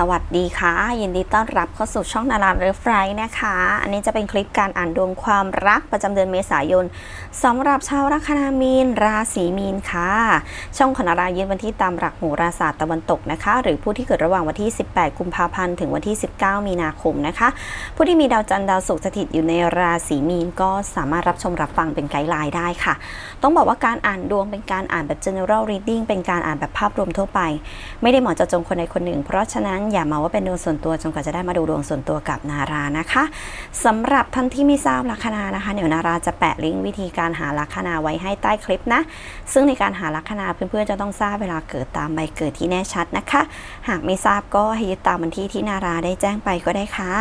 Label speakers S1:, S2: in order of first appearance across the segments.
S1: สวัสดีค่ะ ยินดีต้อนรับเข้าสู่ช่องนาราเลิฟไรนะคะ อันนี้จะเป็นคลิปการอ่านดวงความรักประจำเดือนเมษายนสำหรับชาวลัคนามีน ราศีมีนค่ะ ช่องของนารายืนวันที่ตามหลักโหราศาสตร์ตะวันตกนะคะ หรือผู้ที่เกิดระหว่างวันที่ 18 กุมภาพันธ์ถึงวันที่ 19 มีนาคมนะคะ ผู้ที่มีดาวจันทร์ดาวศุกร์สถิตอยู่ในราศีมีนก็สามารถรับชมรับฟังเป็นไกด์ไลน์ได้ค่ะ ต้องบอกว่าการอ่านดวงเป็นการอ่านแบบ general reading เป็นการอ่านแบบภาพรวมทั่วไป ไม่ได้เหมาะเจาะจงคนใดคนหนึ่ง เพราะฉะนั้นอย่ามาว่าเป็นดวงส่วนตัวจนกว่าจะได้มาดูดวงส่วนตัวกับนารานะคะสำหรับท่านที่ไม่ทราบลัคนานะคะ เดี๋ยวนาราจะแปะลิงก์วิธีการหาลัคนาไว้ให้ใต้คลิปนะ ซึ่งในการหาลัคนาเพื่อนๆจะต้องทราบเวลาเกิดตามใบเกิดที่แน่ชัดนะคะ หากไม่ทราบก็ให้ยึดตามวันที่ที่นาราได้แจ้งไปก็ได้ค่ะ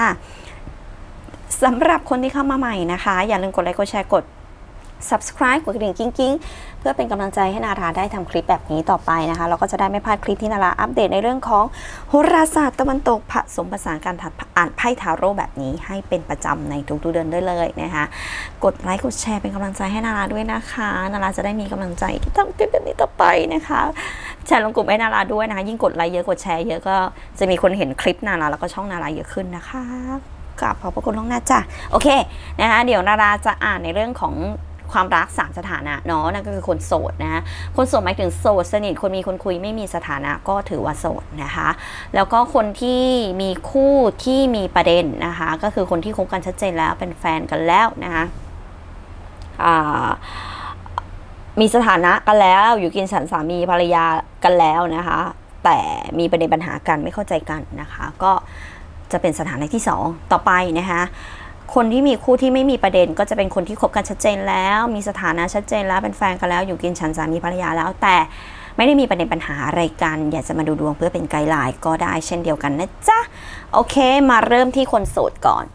S1: สำหรับคนที่เข้ามาใหม่นะคะ อย่าลืมกดไลค์กดแชร์กด subscribe กดกระดิ่งกิ้งๆ พื่อเป็นกำลังใจให้นาราได้ทำคลิปแบบนี้ต่อไปนะคะแล้วก็จะได้ไม่พลาดคลิปที่นาราอัปเดตในเรื่องของโหราศาสตร์ตะวันตกผสมผสานการถัดอ่านไพ่ทาโร่แบบนี้ให้เป็นประจำในทุกๆเดือนได้เลยนะคะกดไลค์กดแชร์เป็นกำลังใจให้นาราด้วยนะคะนาราจะได้มีกำลังใจที่ทำคลิปแบบนี้ต่อไปนะคะแชร์ลงกลุ่มให้นาราด้วยนะคะ ยิ่งกดไลค์เยอะกดแชร์เยอะก็จะมีคนเห็นคลิปนาราแล้วก็ช่องนาราเยอะขึ้นนะคะกราบขอบพระคุณล่วงหน้าจ้ะโอเคนะคะเดี๋ยวนาราจะอ่านในเรื่องของ ความรักสามสถานะเนาะนั่นก็คือคนโสดนะคนโสดหมายถึงโสดสนิทคนมีคนคุยไม่มีสถานะก็ถือว่าโสดนะคะ แล้วก็คนที่มีคู่ที่มีประเด็นนะคะ ก็คือคนที่คบกันชัดเจนแล้วเป็นแฟนกันแล้วนะคะมีสถานะกันแล้วอยู่กินฉันสามีภรรยากันแล้วนะคะ แต่มีประเด็นปัญหากันไม่เข้าใจกันนะคะ ก็จะเป็นสถานะที่สองต่อไปนะคะ คนที่มีคู่ที่ไม่มีประเด็น ก็จะเป็นคนที่คบกันชัดเจนแล้ว มีสถานะชัดเจนแล้วเป็นแฟนกันแล้วอยู่กินฉันสามีภรรยาแล้วแต่ไม่ได้มีประเด็นปัญหาอะไรกัน อยากจะมาดูดวงเพื่อเป็นไกด์ไลน์ก็ได้เช่นเดียวกันนะจ๊ะ โอเค มาเริ่มที่คนโสดก่อน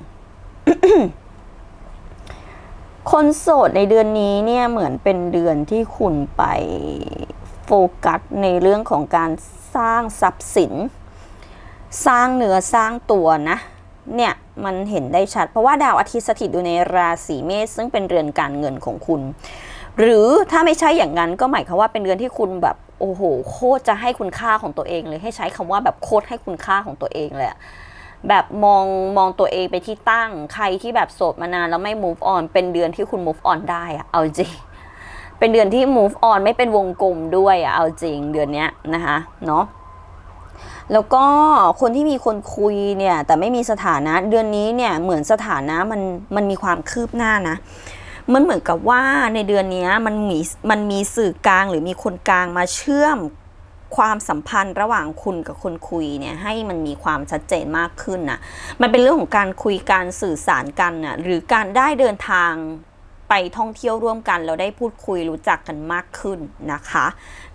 S1: คนโสดในเดือนนี้เนี่ยเหมือนเป็นเดือนที่คุณไปโฟกัสในเรื่องของการสร้างทรัพย์สิน สร้างเนื้อสร้างตัวนะ เนี่ยมันเห็นได้ชัด เพราะว่าดาวอาทิตย์สถิตอยู่ในราศีเมษซึ่งเป็นเรือนการเงินของคุณ หรือถ้าไม่ใช่อย่างนั้นก็หมายความว่าเป็นเดือนที่คุณแบบโอ้โหโคตรจะให้คุณค่าของตัวเองเลยให้ใช้คำว่าแบบโคตรให้คุณค่าของตัวเองเลยอะแบบมองมองตัวเองไปที่ตั้ง ใครที่แบบโสดมานานแล้วไม่ move on เป็นเดือนที่คุณ move on ได้อะเอาจริง เป็นเดือนที่ move on ไม่เป็นวงกลมด้วยอะเอาจริงเดือนเนี้ยนะคะเนาะ แล้วก็คนที่มีคนคุยเนี่ยแต่ไม่มีสถานะเดือนนี้เนี่ยเหมือนสถานะมันมันมีความคืบหน้านะมันเหมือนกับว่าในเดือนนี้มันมีมันมีสื่อกลางหรือมีคนกลางมาเชื่อมความสัมพันธ์ระหว่างคุณกับคนคุยเนี่ยให้มันมีความชัดเจนมากขึ้นนะมันเป็นเรื่องของการคุยการสื่อสารกันน่ะหรือการได้เดินทาง ไปท่องเที่ยวร่วมกันเราได้พูดคุยรู้จักกันมากขึ้นนะคะ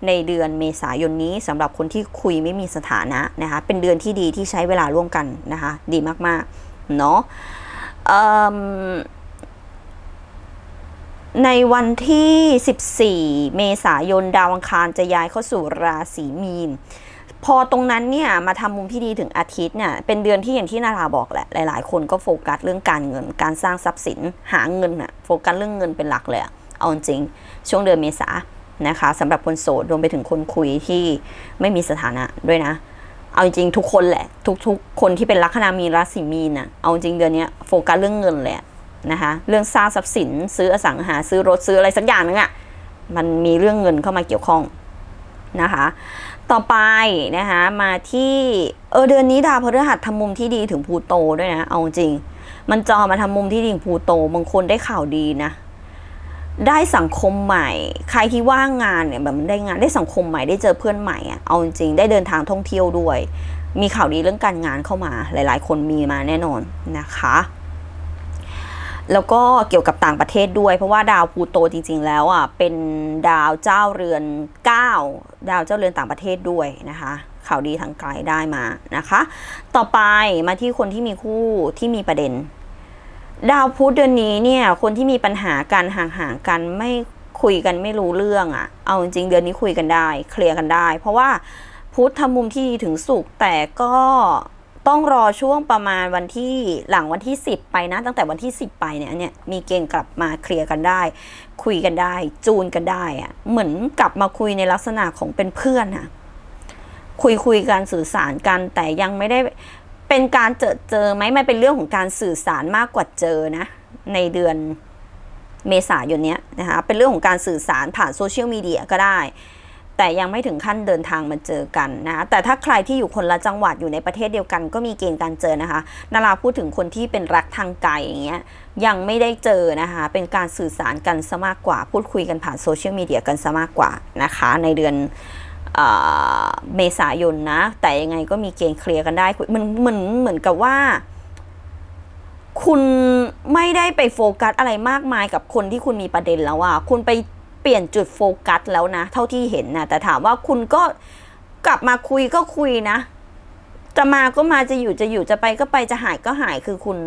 S1: ในเดือนเมษายนนี้สำหรับคนที่คุยไม่มีสถานะนะคะเป็นเดือนที่ดีที่ใช้เวลาร่วมกันนะคะดีมากๆเนาะในวันที่ 14 เมษายนดาวอังคารจะย้ายเข้าสู่ราศีมีน พอตรงนั้นเนี่ยมาทำมุมที่ดีถึงอาทิตย์เนี่ยเป็นเดือนที่อย่างที่นาราบอกแหละหลาย ๆ คนก็โฟกัสเรื่องการเงิน การสร้างทรัพย์สินหาเงินอะโฟกัสเรื่องเงินเป็นหลักเลยอเอาจริง ช่วงเดือนเมษานะคะสำหรับคนโสดรวมไปถึงคนคุยที่ไม่มีสถานะด้วยนะ เอาจริงทุกคนแหละ ทุกๆ คนที่เป็นลัคนามีราศีมีนน่ะเอาจริงเดือนนี้โฟกัสเรื่องเงินเลยอะนะคะเรื่องสร้างทรัพย์สิน ซื้ออสังหาซื้อรถซื้ออะไรสักอย่างนึงอะมันมีเรื่องเงินเข้ามาเกี่ยวข้อง นะคะ ต่อไปนะคะมาที่เออเดือนนี้ดาวพฤหัสทำมุมที่ดีถึงพูโตด้วยนะ เอาจริง มันจอมาทำมุมที่ดีถึงพูโตบางคนได้ข่าวดีนะได้สังคมใหม่ ใครที่ว่างงานเนี่ยแบบมันได้งานได้สังคมใหม่ได้เจอเพื่อนใหม่อะเอาจริงได้เดินทางท่องเที่ยวด้วย มีข่าวดีเรื่องการงานเข้ามา หลาย ๆ คนมีมาแน่นอนนะคะ แล้วก็เกี่ยวกับต่างประเทศด้วย เพราะว่าดาวพูโตจริง ๆ แล้วอะเป็นดาวเจ้าเรือน 9 ดาวเจ้าเรือนต่างประเทศด้วยนะคะข่าวดีทางไกลได้มานะคะ ต่อไปมาที่คนที่มีคู่ที่มีประเด็น ดาวพุธเดือนนี้เนี่ยคนที่มีปัญหากันห่างๆกันไม่คุยกันไม่รู้เรื่องอะ่ะ เอาจริงๆเดือนนี้คุยกันได้ เคลียร์กันได้ เพราะว่าพุธทำมุมที่ดีถึงสุขแต่ก็ ต้องรอช่วงประมาณวันที่หลังวันที่ 10 ไปนะ ตั้งแต่วันที่ 10 ไปเนี่ยเนี่ยมีเกณฑ์กลับมาเคลียร์กันได้ คุยกันได้ จูนกันได้อะเหมือนกลับมาคุยในลักษณะของเป็นเพื่อนอะคุยคุยกันสื่อสารกันแต่ยังไม่ได้เป็นการเจอเจอไหมมันเป็นเรื่องของการสื่อสารมากกว่าเจอนะ ในเดือนเมษายนเนี้ยนะคะเป็นเรื่องของการสื่อสารผ่านโซเชียลมีเดียก็ได้ แต่ยังไม่ถึงขั้นเดินทางมาเจอกันนะแต่ถ้าใครที่อยู่คนละจังหวัดอยู่ในประเทศเดียวกัน ก็มีเกณฑ์การเจอนะคะนาราพูดถึงคนที่เป็นรักทางไกลอย่างเงี้ยยังไม่ได้เจอนะคะเป็นการสื่อสารกันซะมากกว่า พูดคุยกันผ่านโซเชียลมีเดียกันซะมากกว่านะคะในเดือนเอเมษายนนะ แต่ยังไงก็มีเกณฑ์เคลียร์กันได้มันเหมือนเหมือนกับว่า คุณไม่ได้ไปโฟกัสอะไรมากมายกับคนที่คุณมีประเด็นแล้วอะคุณไป ปลี่ยนจุดโฟกัสแล้วนะ เท่าที่เห็นนะแต่ถามว่าคุณก็กลับมาคุยก็คุยนะ จะมาก็มาจะอยู่จะอยู่จะไปก็ไปจะหายก็หายคือคุณ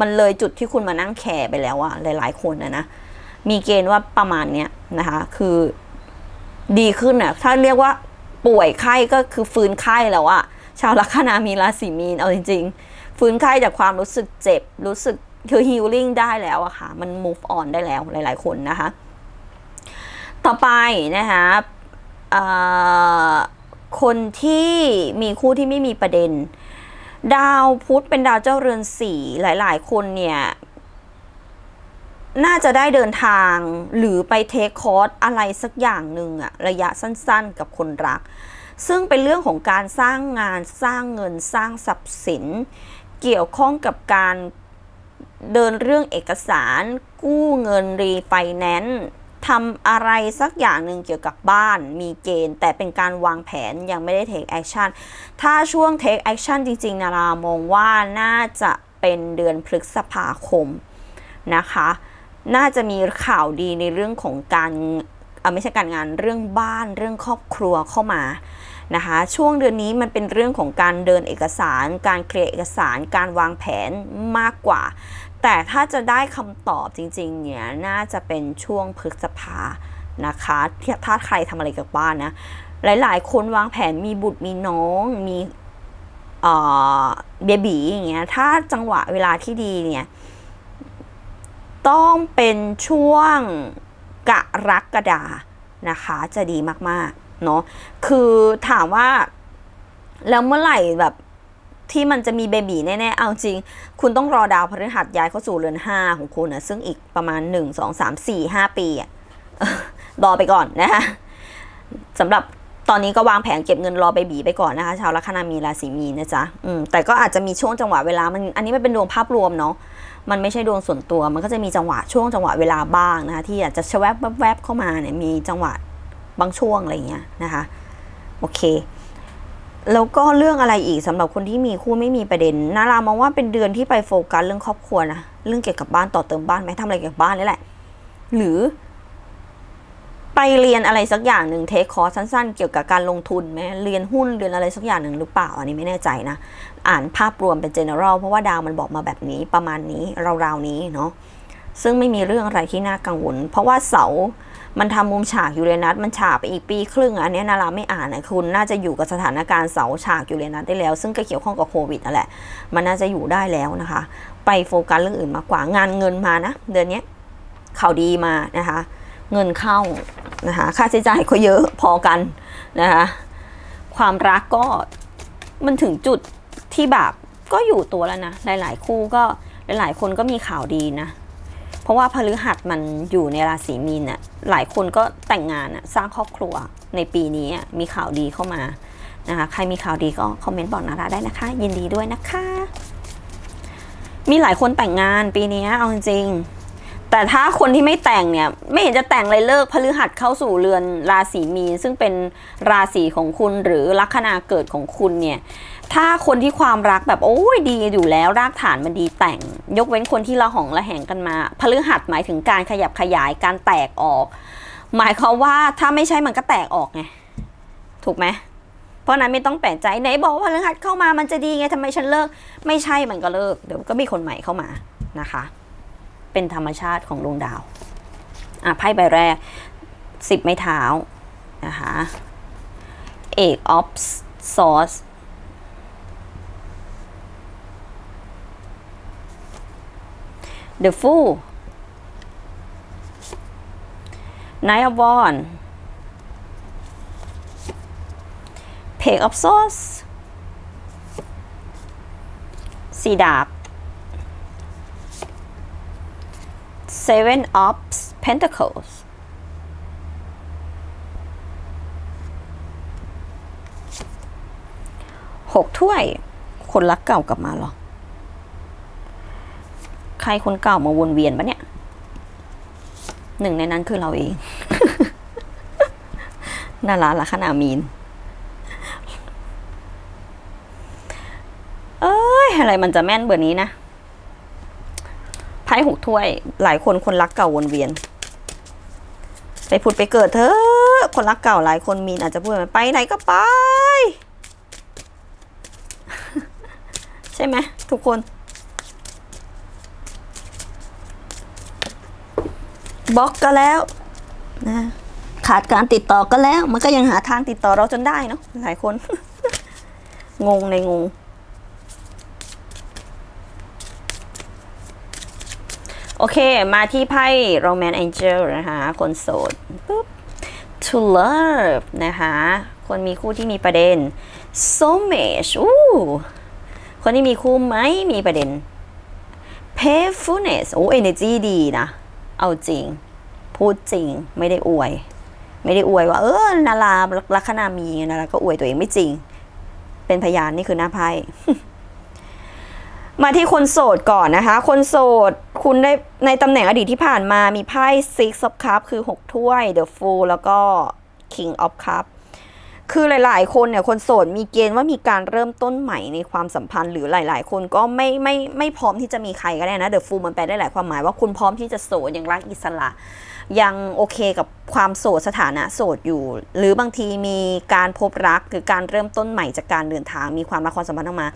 S1: มันเลยจุดที่คุณมานั่งแคร์ไปแล้วอะหลาย ๆ คนนะนะมีเกณฑ์ว่าประมาณเนี้ยนะคะ คือดีขึ้นอะถ้าเรียกว่าป่วยไข้ก็คือฟื้นไข้แล้วอะชาวลัคนามีราศีมีนเอาจริง ๆ ฟื้นไข้จากความรู้สึกเจ็บ รู้สึกคือฮีลลิ่งได้แล้วอะค่ะ มัน move on ได้แล้วหลาย ๆ คนนะคะ ต่อไปนะคะคนที่มีคู่ที่ไม่มีประเด็น ดาวพุธเป็นดาวเจ้าเรือนสี่หลาย ๆ คนเนี่ยน่าจะได้เดินทางหรือไปเทคคอร์สอะไรสักอย่างหนึ่งอะระยะสั้นๆ กับคนรัก ซึ่งเป็นเรื่องของการสร้างงานสร้างเงินสร้างทรัพย์สิน เกี่ยวข้องกับการเดินเรื่องเอกสาร กู้เงินรีไฟแนนซ์ ทำอะไรสักอย่างหนึ่งเกี่ยวกับบ้านมีเกณฑ์ แต่เป็นการวางแผนยังไม่ได้ take action ถ้าช่วง take action จริง ๆ นารามองว่าน่าจะเป็นเดือนพฤษภาคมนะคะ น่าจะมีข่าวดีในเรื่องของการไม่ใช่การงานเรื่องบ้านเรื่องครอบครัวเข้ามานะคะช่วงเดือนนี้มันเป็นเรื่องของการเดินเอกสาร การเคลียร์เอกสาร การวางแผนมากกว่า แต่ถ้าจะได้คำตอบจริงๆ เนี่ย น่าจะเป็นช่วงพฤษภานะคะ ถ้าใครทำอะไรกับบ้านนะ หลายๆ คนวางแผนมีบุตรมีน้อง มีเบบีอย่างเงี้ย ถ้าจังหวะเวลาที่ดีเนี่ย ต้องเป็นช่วงกรกฎานะคะ จะดีมากๆ เนาะ คือถามว่า แล้วเมื่อไหร่แบบ ที่มันจะมีเบบีแน่ๆ เอาจริง คุณต้องรอดาวพฤหัสย้ายเข้าสู่เรือน 5 ของคุณนะซึ่งอีกประมาณ 1 2 3 4 5 ปีอะรอไปก่อนนะคะสำหรับตอนนี้ก็วางแผนเก็บเงินรอเบบีไปก่อนนะคะ ชาวลัคนามีราศีมีนะจ๊ะอืมแต่ก็อาจจะมีช่วงจังหวะเวลามันอันนี้มันเป็นดวงภาพรวมเนาะมันไม่ใช่ดวงส่วนตัว มันก็จะมีจังหวะช่วงจังหวะเวลาบ้างนะคะ ที่อาจจะชะแวบแวบเข้ามาเนี่ยมีจังหวะบางช่วงอะไรอย่างเงี้ยนะคะ โอเค แล้วก็เรื่องอะไรอีกสำหรับคนที่มีคู่ไม่มีประเด็นนารามองว่าเป็นเดือนที่ไปโฟกัสเรื่องครอบครัวนะเรื่องเกี่ยวกับบ้านต่อเติมบ้านไหมทำอะไรเกี่ยวกับบ้านนี่แหละ หรือ ไปเรียนอะไรสักอย่างหนึ่งเทคคอร์สสั้น ๆ เกี่ยวกับการลงทุนไหมเรียนหุ้นเรียนอะไรสักอย่างหนึ่งหรือเปล่า อันนี้ไม่แน่ใจนะอ่านภาพรวมเป็น general เพราะว่าดาวมันบอกมาแบบนี้ประมาณนี้ราวๆนี้เนาะซึ่งไม่มีเรื่องอะไรที่น่ากังวล เพราะว่าเสา มันทำมุมฉากยูเรนัสมันฉากไปอีกปีครึ่ง อันนี้นาราไม่อ่านนะคุณน่าจะอยู่กับสถานการณ์เสาฉากยูเรนัสได้แล้ว ซึ่งก็เกี่ยวข้องกับโควิดนั่นแหละ มันน่าจะอยู่ได้แล้วนะคะ ไปโฟกัสเรื่องอื่นมากกว่างานเงินมานะ เดือนนี้ข่าวดีมานะคะ เงินเข้านะคะค่าใช้จ่ายก็เยอะพอกันนะคะความรักก็มันถึงจุดที่แบบก็อยู่ตัวแล้วนะ หลาย ๆ คู่ก็หลาย ๆ คนก็มีข่าวดีนะ เพราะว่าพฤหัสมันอยู่ในราศีมีนน่ะหลายคนก็แต่งงานน่ะสร้างครอบครัวในปีนี้มีข่าวดีเข้ามานะคะใครมีข่าวดีก็คอมเมนต์บอกนาราได้นะคะ ยินดีด้วยนะคะ มีหลายคนแต่งงานปีนี้เอาจริงแต่ถ้าคนที่ไม่แต่งเนี่ย ไม่เห็นจะแต่งเลยเลิกพฤหัสเข้าสู่เรือนราศีมีนซึ่งเป็นราศีของคุณหรือลัคนาเกิดของคุณเนี่ย ถ้าคนที่ความรักแบบโอ้ยดีอยู่แล้วรากฐานมันดีแต่ง ยกเว้นคนที่ละหองละแหงกันมาพฤหัสหมายถึงการขยับขยายการแตกออก หมายความว่าถ้าไม่ใช่มันก็แตกออกไงถูกไหมเพราะนั้นไม่ต้องแปลกใจไหนบอกว่าพฤหัสเข้ามามันจะดีไงทำไมฉันเลิก ไม่ใช่มันก็เลิก เดี๋ยวก็มีคนใหม่เข้ามานะคะ เป็นธรรมชาติของดวงดาวอะไพ่ใบแรกสิบไม้เท้านะคะเอกออฟซอส The Fool Knight of Wands Page of Swords สีดาบ Seven of Pentacles หกถ้วย คนรักเก่ากลับมาหรอ ใครคนเก่ามาวนเวียนปะเนี่ย หนึ่งในนั้นคือเราเอง น่ารักละขนามีน เอ้ย อะไรมันจะแม่นเบอร์นี้นะไพ่หกถ้วย หลายคนคนรักเก่าวนเวียน ไปพูดไปเกิดเถอะคนรักเก่าหลายคนมีนอาจจะพูดไปไหนก็ไป ใช่ไหมทุกคน บล็อกก็แล้วนะขาดการติดต่อก็แล้ว มันก็ยังหาทางติดต่อเราจนได้เนาะหลายคน งงในงง โอเค มาที่ไพ่ Romance Angel นะคะ คนโสดปุ๊บ To love นะคะ คนมีคู่ที่มีประเด็น Soulmate อู้คนที่มีคู่ไหมมีประเด็น Payfulness โอ้ energy ดีนะ เอาจริง พูดจริงไม่ได้อวย ไม่ได้อวยว่า เออนาราลัคนามีนาราก็อวยตัวเองไม่จริง เป็นพยานนี่คือหน้าไพ่มาที่คนโสดก่อนนะคะ คนโสดคุณได้ในตำแหน่งอดีตที่ผ่านมามีไพ่ Six of Cup คือ 6 ถ้วย The Fool แล้วก็ King of Cup คือหลาย ๆ คนเนี่ยคนโสดมีเกณฑ์ว่ามีการเริ่มต้นใหม่ในความสัมพันธ์ หรือหลาย ๆ คนก็ไม่ไม่ไม่พร้อมที่จะมีใครก็ได้นะ The Fool มันแปลได้หลายความหมายว่าคุณพร้อมที่จะโสดอยังรักอิสระ ยังโอเคกับความโสดสถานะโสดอยู่ หรือบางทีมีการพบรักหรือการเริ่มต้นใหม่จากการเดินทาง มีความรักความสัมพันธ์ออกมา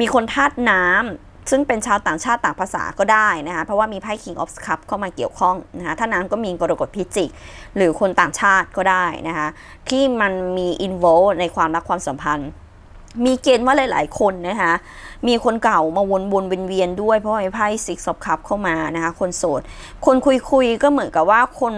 S1: มีคนธาตุน้ำซึ่งเป็นชาวต่างชาติต่างภาษาก็ได้นะคะเพราะว่ามีไพ่ King of Cup เข้ามาเกี่ยวข้องนะคะถ้าน้ำก็มีกรกฎพิจิก หรือคนต่างชาติก็ได้นะคะที่มันมีอินโวในความรักความสัมพันธ์ มีเกณฑ์ว่าหลาย ๆ คนนะคะ มีคนเก่ามาวนวนเวียนๆด้วยเพราะไอ้ไพ่ Six of Cup เข้ามานะคะ คนโสด คนคุยคุยก็เหมือนกับว่าคน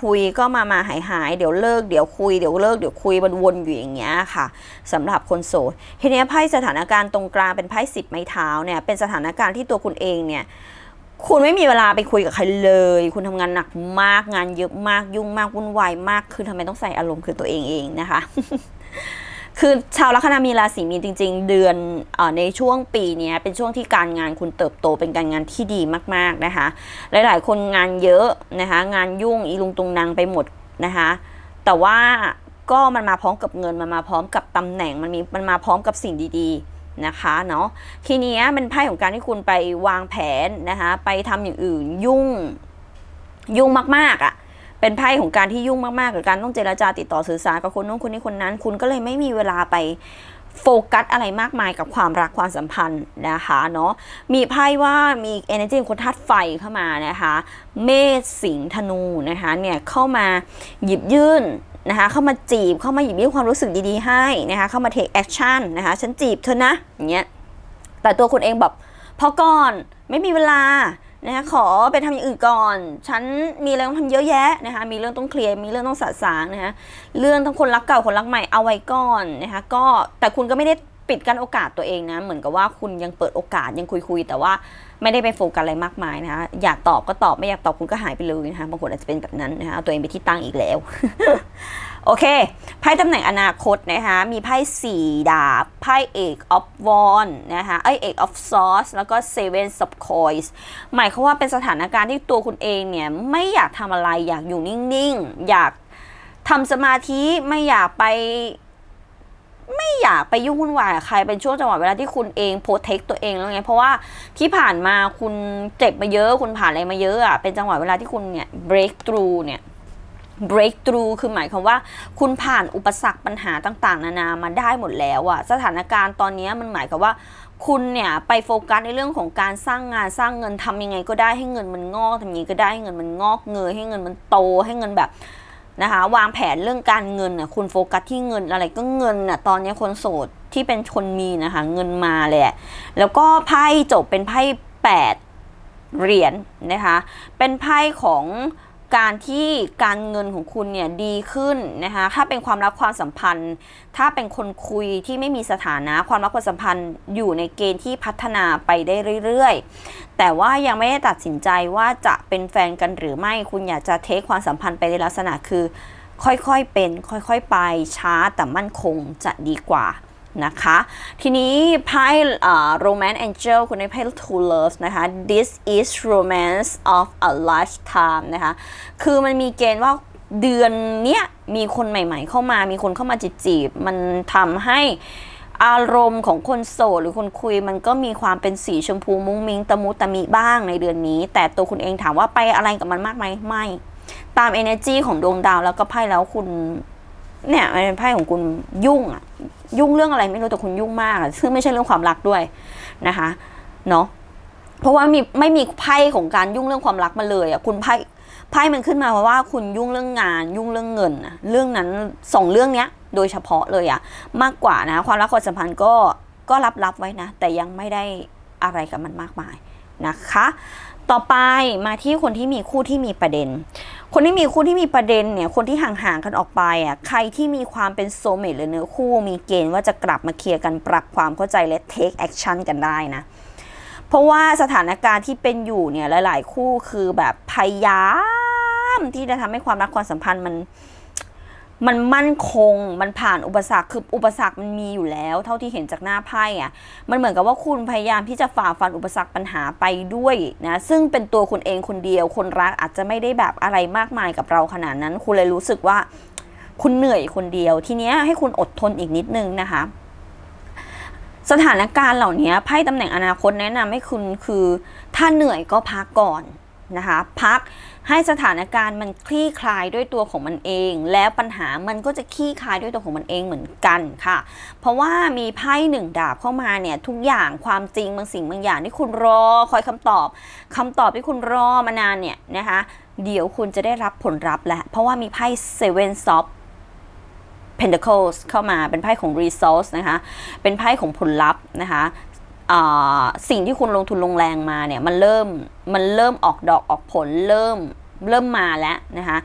S1: คุยก็มามาหายหายเดี๋ยวเลิกเดี๋ยวคุยเดี๋ยวเลิกเดี๋ยวคุยมันวนอยู่อย่างเงี้ยค่ะสำหรับคนโสดทีนี้ไพ่สถานการณ์ตรงกลางเป็นไพ่สิบไม้เท้าเนี่ยเป็นสถานการณ์ที่ตัวคุณเองเนี่ยคุณไม่มีเวลาไปคุยกับใครเลย คุณทำงานหนักมากงานเยอะมากยุ่งมากวุ่นวายมาก คือทำไมต้องใส่อารมณ์คือตัวเองเองนะคะ คือชาวลัคนามีราศีมีนจริง ๆ เดือนอในช่วงปีนี้เป็นช่วงที่การงานคุณเติบโตเป็นการงานที่ดีมากๆนะคะ หลายๆ คนงานเยอะนะคะ งานยุ่งอีลุงตุงนางไปหมดนะคะ แต่ว่าก็มันมาพร้อมกับเงินมันมาพร้อมกับตำแหน่งมันมีมันมาพร้อมกับสิ่งดีๆนะคะเนาะทีนี้เป็นไพ่ของการที่คุณไปวางแผนนะคะไปทำอย่างอื่นยุ่งยุ่งมากๆอะ่ะ เป็นไพ่ของการที่ยุ่งมากๆกับการต้องเจรจาติดต่อสื่อสารกับคนนู้นคนนี้คนนั้น คุณก็เลยไม่มีเวลาไปโฟกัสอะไรมากมายกับความรักความสัมพันธ์นะคะเนาะมีไพ่ว่ามี energy ของคนธาตุไฟเข้ามานะคะ เมษสิงธนูนะคะเนี่ยเข้ามาหยิบยื่นนะคะเข้ามาจีบเข้ามาหยิบยื่นความรู้สึกดีๆให้นะคะเข้ามา take action นะคะฉันจีบเธอนะอย่างเงี้ยแต่ตัวคุณเองแบบพอก่อนไม่มีเวลา นะคะขอไปทำอย่างอื่นก่อน ฉันมีเรื่องต้องทำเยอะแยะนะคะมีเรื่องต้องเคลียร์มีเรื่องต้องสะสางนะคะเรื่องทั้งคนรักเก่าคนรักใหม่เอาไว้ก่อนนะคะก็แต่คุณก็ไม่ได้ปิดกั้นโอกาสตัวเองนะเหมือนกับว่าคุณยังเปิดโอกาสยังคุยๆแต่ว่าไม่ได้ไปโฟกัสอะไรมากมายนะคะอยากตอบก็ตอบไม่อยากตอบคุณก็หายไปเลยนะคะบางคนอาจจะเป็นแบบนั้นนะคะเอาตัวเองไปที่ตั้งอีกแล้ว โอเค ไพ่ตำแหน่งอนาคตนะคะมีไพ่สี่ดาบ ไพ่เอกออฟวอนนะคะเอ้ยเอกออฟซอสแล้วก็เซเว่นซับคอยส์หมายความว่าเป็นสถานการณ์ที่ตัวคุณเองเนี่ย ไม่อยากทำอะไรอยากอยู่นิ่งๆ อยากทำสมาธิไม่อยากไปไม่อยากไปยุ่งวุ่นวายกับใครเป็นช่วงจังหวะเวลาที่คุณเองโปรเทคตัวเองแล้วไง เพราะว่าที่ผ่านมาคุณเจ็บมาเยอะ คุณผ่านอะไรมาเยอะอะเป็นจังหวะเวลาที่คุณเนี่ย break through เนี่ย break through คือหมายความว่า คุณผ่านอุปสรรคปัญหาต่าง ๆ นานามาได้หมดแล้วอะสถานการณ์ตอนนี้มันหมายความว่าคุณเนี่ยไปโฟกัสในเรื่องของการสร้างงานสร้างเงินทำยังไงก็ได้ให้เงินมันงอกทำยังไงก็ได้ให้เงินมันงอกเงยให้เงินมันโตให้เงินแบบนะคะวางแผนเรื่องการเงินน่ะคุณโฟกัสที่เงินอะไรก็เงินน่ะตอนนี้คนโสดที่เป็นคนมีนะคะเงินมาเลยอะแล้วก็ไพ่จบเป็นไพ่แปดเหรียญนะคะเป็นไพ่ของ การที่การเงินของคุณเนี่ยดีขึ้นนะคะถ้าเป็นความรักความสัมพันธ์ ถ้าเป็นคนคุยที่ไม่มีสถานะความรักความสัมพันธ์อยู่ในเกณฑ์ที่พัฒนาไปได้เรื่อยๆ แต่ว่ายังไม่ได้ตัดสินใจว่าจะเป็นแฟนกันหรือไม่คุณอยากจะเทคความสัมพันธ์ไปในลักษณะคือ ค่อยๆเป็น ค่อยๆไปช้าแต่มั่นคงจะดีกว่า นะคะ ทีนี้ไพ่ romance angel คุณในไพ่ two loves นะคะ this is romance of a lifetime นะคะ คือมันมีเกณฑ์ว่าเดือนเนี้ยมีคนใหม่ ๆ เข้ามา มีคนเข้ามาจีบๆมันทำให้อารมณ์ของคนโสดหรือคนคุยมันก็มีความเป็นสีชมพูมุ้งมิ้งตะมุตะมิบ้างในเดือนนี้ แต่ตัวคุณเองถามว่าไปอะไรกับมันมากไหมไม่ ตาม energy ของดวงดาวแล้วก็ไพ่แล้วคุณเนี่ยไพ่ของคุณยุ่งอะ ยุ่งเรื่องอะไรไม่รู้แต่คุณยุ่งมากซึ่งไม่ใช่เรื่องความรักด้วยนะคะเนาะเพราะว่ามีไม่มีไพ่ของการยุ่งเรื่องความรักมาเลยอะคุณไพ่ไพ่มันขึ้นมาเพราะว่าคุณยุ่งเรื่องงาน ยุ่งเรื่องเงินอะเรื่องนั้นสองเรื่องเนี้ย โดยเฉพาะเลยอะมากกว่านะ ความรักความสัมพันธ์ก็ก็รับรับไว้นะ แต่ยังไม่ได้อะไรกับมันมากมายนะคะ ต่อไปมาที่คนที่มีคู่ที่มีประเด็น คนที่มีคู่ที่มีประเด็นเนี่ย คนที่ห่างๆกันออกไปอะ ใครที่มีความเป็นโซเมตหรือเนื้อคู่มีเกณฑ์ว่าจะกลับมาเคลียร์กันปรับความเข้าใจและเทคแอคชั่นกันได้นะ เพราะว่าสถานการณ์ที่เป็นอยู่เนี่ยหลาย ๆ คู่คือแบบพยายามที่จะทำให้ความรักความสัมพันธ์มัน มันมั่นคง มันผ่านอุปสรรค คืออุปสรรคมันมีอยู่แล้ว เท่าที่เห็นจากหน้าไพ่อะมันเหมือนกับว่าคุณพยายามที่จะฝ่าฟันอุปสรรคปัญหาไปด้วยนะ ซึ่งเป็นตัวคุณเองคนเดียว คนรักอาจจะไม่ได้แบบอะไรมากมายกับเราขนาดนั้น คุณเลยรู้สึกว่า คุณเหนื่อยคนเดียว ทีเนี้ยให้คุณอดทนอีกนิดนึงนะคะ สถานการณ์เหล่านี้ไพ่ตำแหน่งอนาคตแนะนำให้คุณคือ ถ้าเหนื่อยก็พักก่อนนะคะ พัก ให้สถานการณ์มันคลี่คลายด้วยตัวของมันเอง แล้วปัญหามันก็จะคลี่คลายด้วยตัวของมันเองเหมือนกันค่ะ เพราะว่ามีไพ่หนึ่งดาบเข้ามาเนี่ยทุกอย่างความจริงบางสิ่งบางอย่างที่คุณรอคอยคำตอบคำตอบที่คุณรอมานานเนี่ยนะคะเดี๋ยวคุณจะได้รับผลลัพธ์แหละเพราะว่ามีไพ่ Seven of Pentacles เข้ามาเป็นไพ่ของ Resource นะคะ เป็นไพ่ของผลลัพธ์นะคะสิ่งที่คุณลงทุนลงแรงมาเนี่ยมันเริ่มมันเริ่มออกดอกออกผลเริ่ม เริ่มมาแล้วนะคะ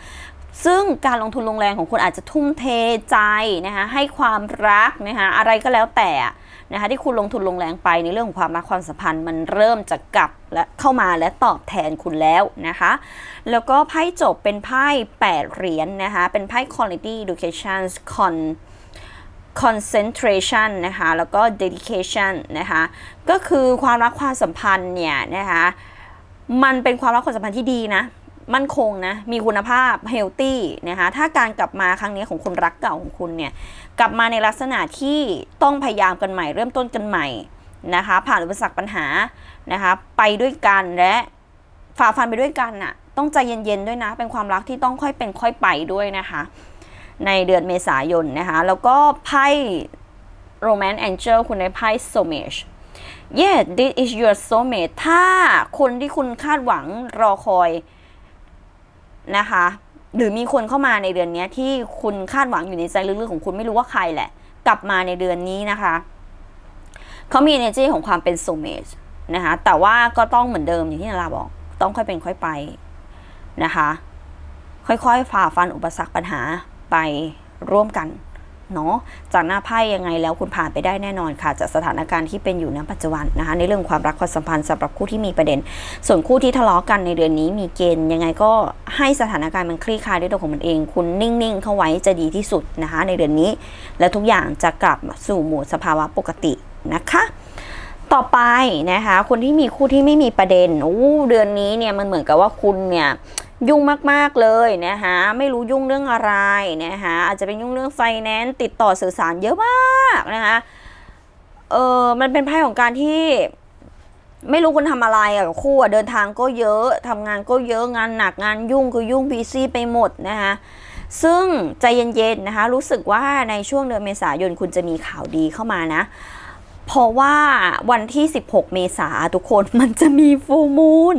S1: ซึ่งการลงทุนลงแรงของคุณอาจจะทุ่มเทใจนะคะให้ความรักนะคะอะไรก็แล้วแต่นะคะที่คุณลงทุนลงแรงไปในเรื่องของความรักความสัมพันธ์ มันเริ่มจะกลับและเข้ามาและตอบแทนคุณแล้วนะคะ แล้วก็ไพ่จบเป็นไพ่ 8 เหรียญนนะคะเป็นไพ่ quality education con concentration นะคะแล้วก็ dedication นะคะก็คือความรักความสัมพันธ์เนี่ยนะคะมันเป็นความรักความสัมพันธ์ที่ดีนะ มั่นคงนะ มีคุณภาพ healthy นะคะถ้าการกลับมาครั้งนี้ของคนรักเก่าของคุณเนี่ยกลับมาในลักษณะที่ต้องพยายามกันใหม่ เริ่มต้นกันใหม่นะคะ ผ่านอุปสรรคปัญหานะคะไปด้วยกันและฝ่าฟันไปด้วยกันน่ะต้องใจเย็นๆด้วยนะ เป็นความรักที่ต้องค่อยเป็นค่อยไปด้วยนะคะ ในเดือนเมษายนนะคะ แล้วก็ไพ่ Romance Angel คุณได้ไพ่ Soulmate yeah this is your soulmate ถ้าคนที่คุณคาดหวังรอคอย นะคะ หรือมีคนเข้ามาในเดือนนี้ที่คุณคาดหวังอยู่ในใจลึกๆของคุณไม่รู้ว่าใครแหละ กลับมาในเดือนนี้นะคะเขามี energy ของความเป็น soulmate นะคะแต่ว่าก็ต้องเหมือนเดิมอย่างที่นาราบอก ต้องค่อยเป็นค่อยไปนะคะ ค่อยๆฝ่าฟันอุปสรรคปัญหาไปร่วมกัน เนาะจากหน้าไพ่ยังไงแล้วคุณผ่านไปได้แน่นอนค่ะ จากสถานการณ์ที่เป็นอยู่ณปัจจุบันนะคะ ในเรื่องความรักความสัมพันธ์สำหรับคู่ที่มีประเด็น ส่วนคู่ที่ทะเลาะกันในเดือนนี้มีเกณฑ์ยังไงก็ให้สถานการณ์มันคลี่คลายด้วยตัวของมันเอง คุณนิ่งๆ เข้าไว้จะดีที่สุดนะคะ ในเดือนนี้ และทุกอย่างจะกลับสู่โหมดสภาวะปกตินะคะต่อไปนะคะคนที่มีคู่ที่ไม่มีประเด็นอู้เดือนนี้เนี่ยมันเหมือนกับว่าคุณเนี่ย ยุ่งมากๆเลยนะคะไม่รู้ยุ่งเรื่องอะไรนะคะอาจจะเป็นยุ่งเรื่องไฟแนนซ์ติดต่อสื่อสารเยอะมากนะคะเออมันเป็นไพ่ของการที่ไม่รู้คุณทำอะไรอะกับคู่อะเดินทางก็เยอะทำงานก็เยอะงานหนักงานยุ่งคือยุ่งบีซี่ไปหมดนะคะซึ่งใจเย็นๆนะคะรู้สึกว่าในช่วงเดือนเมษายนคุณจะมีข่าวดีเข้ามานะ เพราะว่าวันที่ 16 เมษาทุกคนมันจะมีฟูมูล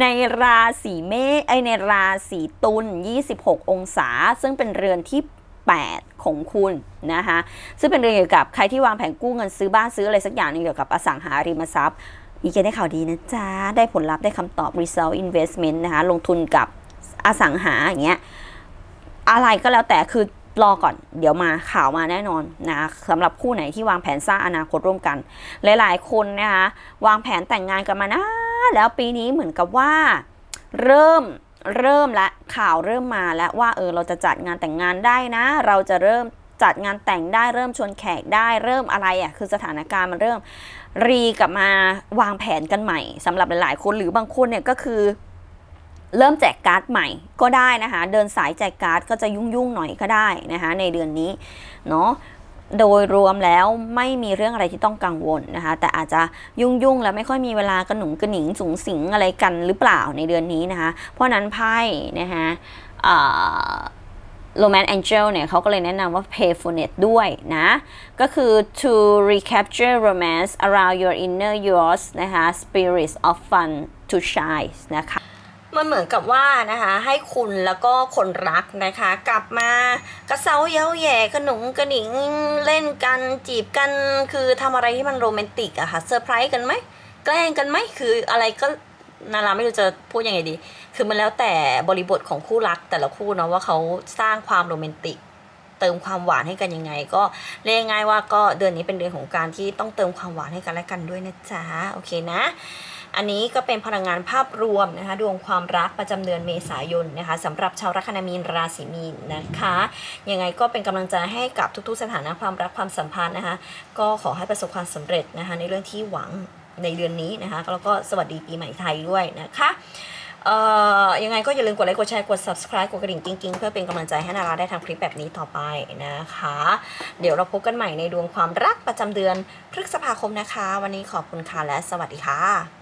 S1: ในราศีเมษไอในราศีตุล26 องศา ซึ่งเป็นเรือนที่ 8 ของคุณนะคะซึ่งเป็นเรือนเกี่ยวกับใครที่วางแผนกู้เงินซื้อบ้านซื้ออะไรสักอย่างนึงเกี่ยวกับอสังหาริมทรัพย์ มีเกณฑ์ได้ข่าวดีนะจ๊ะ ได้ผลลัพธ์ได้คำตอบ result investment นะคะลงทุนกับอสังหาอย่างเงี้ยอะไรก็แล้วแต่คือ รอก่อนเดี๋ยวมาข่าวมาแน่นอนนะสำหรับคู่ไหนที่วางแผนสร้างอนาคตร่วมกัน หลาย ๆ คนนะคะวางแผนแต่งงานกันมานานแล้วปีนี้เหมือนกับว่า เริ่มเริ่มและข่าวเริ่มมาแล้วว่าเออเราจะจัดงานแต่งงานได้นะ เราจะเริ่มจัดงานแต่งได้เริ่มชวนแขกได้เริ่มอะไรอะคือสถานการณ์มันเริ่มรีกลับมาวางแผนกันใหม่สำหรับหลาย ๆ คนหรือบางคนเนี่ยก็คือ เริ่มแจกการ์ดใหม่ก็ได้นะคะ เดินสายแจกการ์ดก็จะยุ่งๆหน่อยก็ได้นะคะในเดือนนี้เนาะโดยรวมแล้วไม่มีเรื่องอะไรที่ต้องกังวลนะคะ แต่อาจจะยุ่งๆแล้วไม่ค่อยมีเวลากระหนุงกระหนิงสูงสิงอะไรกันหรือเปล่าในเดือนนี้นะคะ เพราะนั้นไพ่นะคะโรแมนแองเจลเนี่ยเขาก็เลยแนะนำว่า payfulness ด้วยนะ ก็คือ to recapture romance around your inner yours นะคะ spirits of fun to shine นะคะ มันเหมือนกับว่านะคะให้คุณแล้วก็คนรักนะคะ กลับมากระเซาเย้าแย่กระหนุงกระหนิงเล่นกันจีบกันคือทำอะไรที่มันโรแมนติกอะค่ะเซอร์ไพรส์กันไหมแกล้งกันไหมคืออะไรก็นาราไม่รู้จะพูดยังไงดี คือมันแล้วแต่บริบทของคู่รักแต่ละคู่เนาะว่าเขาสร้างความโรแมนติก เติมความหวานให้กันยังไง ก็เรียกง่ายว่าก็เดือนนี้เป็นเดือนของการที่ต้องเติมความหวานให้กันและกันด้วยนะจ๊ะโอเคนะ อันนี้ก็เป็นพลังงานภาพรวมนะคะดวงความรักประจำเดือนเมษายนนะคะสำหรับชาวลัคนามีนราศีมีนนะคะยังไงก็เป็นกำลังใจให้กับทุกๆ สถานะความรักความสัมพันธ์นะคะก็ขอให้ประสบความสำเร็จนะคะในเรื่องที่หวังในเดือนนี้นะคะแล้วก็สวัสดีปีใหม่ไทยด้วยนะคะยังไงก็อย่าลืมกดไลค์กดแชร์กด subscribe กดกระดิ่งกิ้งๆ เพื่อเป็นกำลังใจให้นาราได้ทำคลิปแบบนี้ต่อไปนะคะ เดี๋ยวเราพบกันใหม่ในดวงความรักประจำเดือนพฤษภาคมนะคะ วันนี้ขอบคุณค่ะและสวัสดีค่ะ